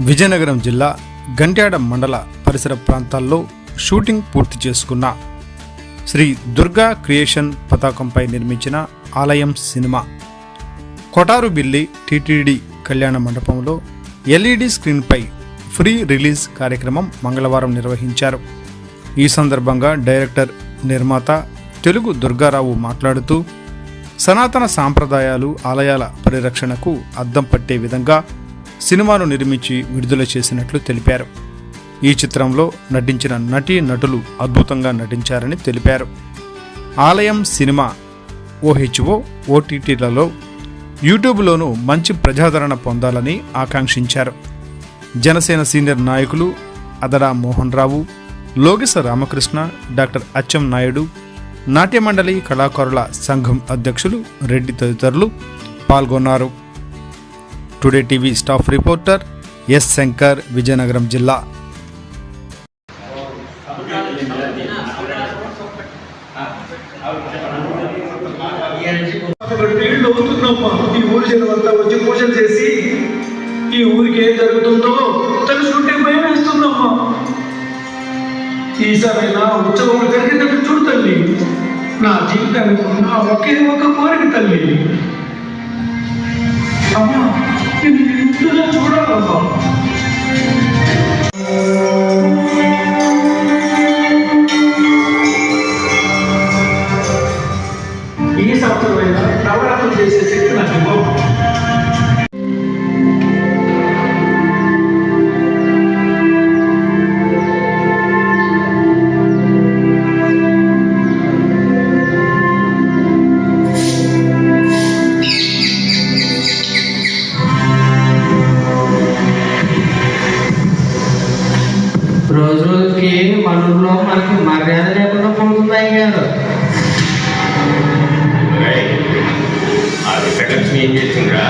విజయనగరం జిల్లా గంట్యాడ మండల పరిసర ప్రాంతాల్లో షూటింగ్ పూర్తి చేసుకున్న శ్రీ దుర్గా క్రియేషన్ పతాకంపై నిర్మించిన ఆలయం సినిమా. కొటారు బిల్లి టిటిడి కళ్యాణ మండపంలో ఎల్ఈడి స్క్రీన్పై ఫ్రీ రిలీజ్ కార్యక్రమం మంగళవారం నిర్వహించారు. ఈ సందర్భంగా డైరెక్టర్ నిర్మాత తెలుగు దుర్గారావు మాట్లాడుతూ సనాతన సాంప్రదాయాలు ఆలయాల పరిరక్షణకు అద్దం పట్టే విధంగా సినిమాను నిర్మించి విడుదల చేసినట్లు తెలిపారు. ఈ చిత్రంలో నటించిన నటీ నటులు అద్భుతంగా నటించారని తెలిపారు. ఆలయం సినిమా ఓహెచ్ఓ ఓటీటీలలో యూట్యూబ్లోనూ మంచి ప్రజాదరణ పొందాలని ఆకాంక్షించారు. జనసేన సీనియర్ నాయకులు అదరా మోహన్ రావు లోగిస రామకృష్ణ డాక్టర్ అచ్చం నాయుడు నాట్యమండలి కళాకారుల సంఘం అధ్యక్షులు రెడ్డి తదితరులు పాల్గొన్నారు. Today TV staff reporter S Shankar Vizianagaram జిల్లా ఈ ఊరి జనమంతా వచ్చి పూజలు చేసి ఈ ఊరికి ఏం జరుగుతుందో తెలుసుకుంటే భయం వేస్తుందమ్మా ఈసారైనా ఉత్సవం జరిగేటట్టు చూడు తల్లి నా జీవితానికి ఉన్న ఒకే ఒక కోరిక తల్లి. చూడాలమ్మా ఈ రోజు రోజుకి మన ఊర్లో మనకి మర్యాద లేకుండా ఆ వికటలక్ష్మి ఏం చేసిందిరా?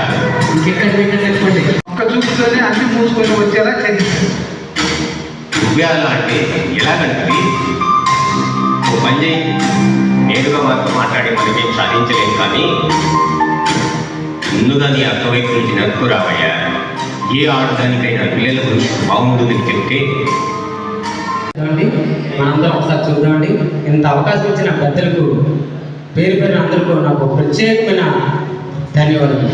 ఇంకెక్కడ పెట్టండి చెప్పండి. ఒక్క చూపుతోనే అన్ని మూసుకొని వచ్చేలా నువ్వేలా అంటే ఎలాగంటది? ఓ పని చేయి నేరుగా వారితో మాట్లాడి మనమేం సాధించలేం కానీ ముందుగా నీ అక్క వైపు నుంచి నడుపు రావయ్యా ఏ ఆడదానికైనా పిల్లల భవిష్యత్తు బాగుంటుందని చెప్తే చూద్దామండి. ఇంత అవకాశం ఇచ్చిన పెద్దలకు పేరు పేరు అందరికీ నాకు ప్రత్యేకమైన ధన్యవాదాలు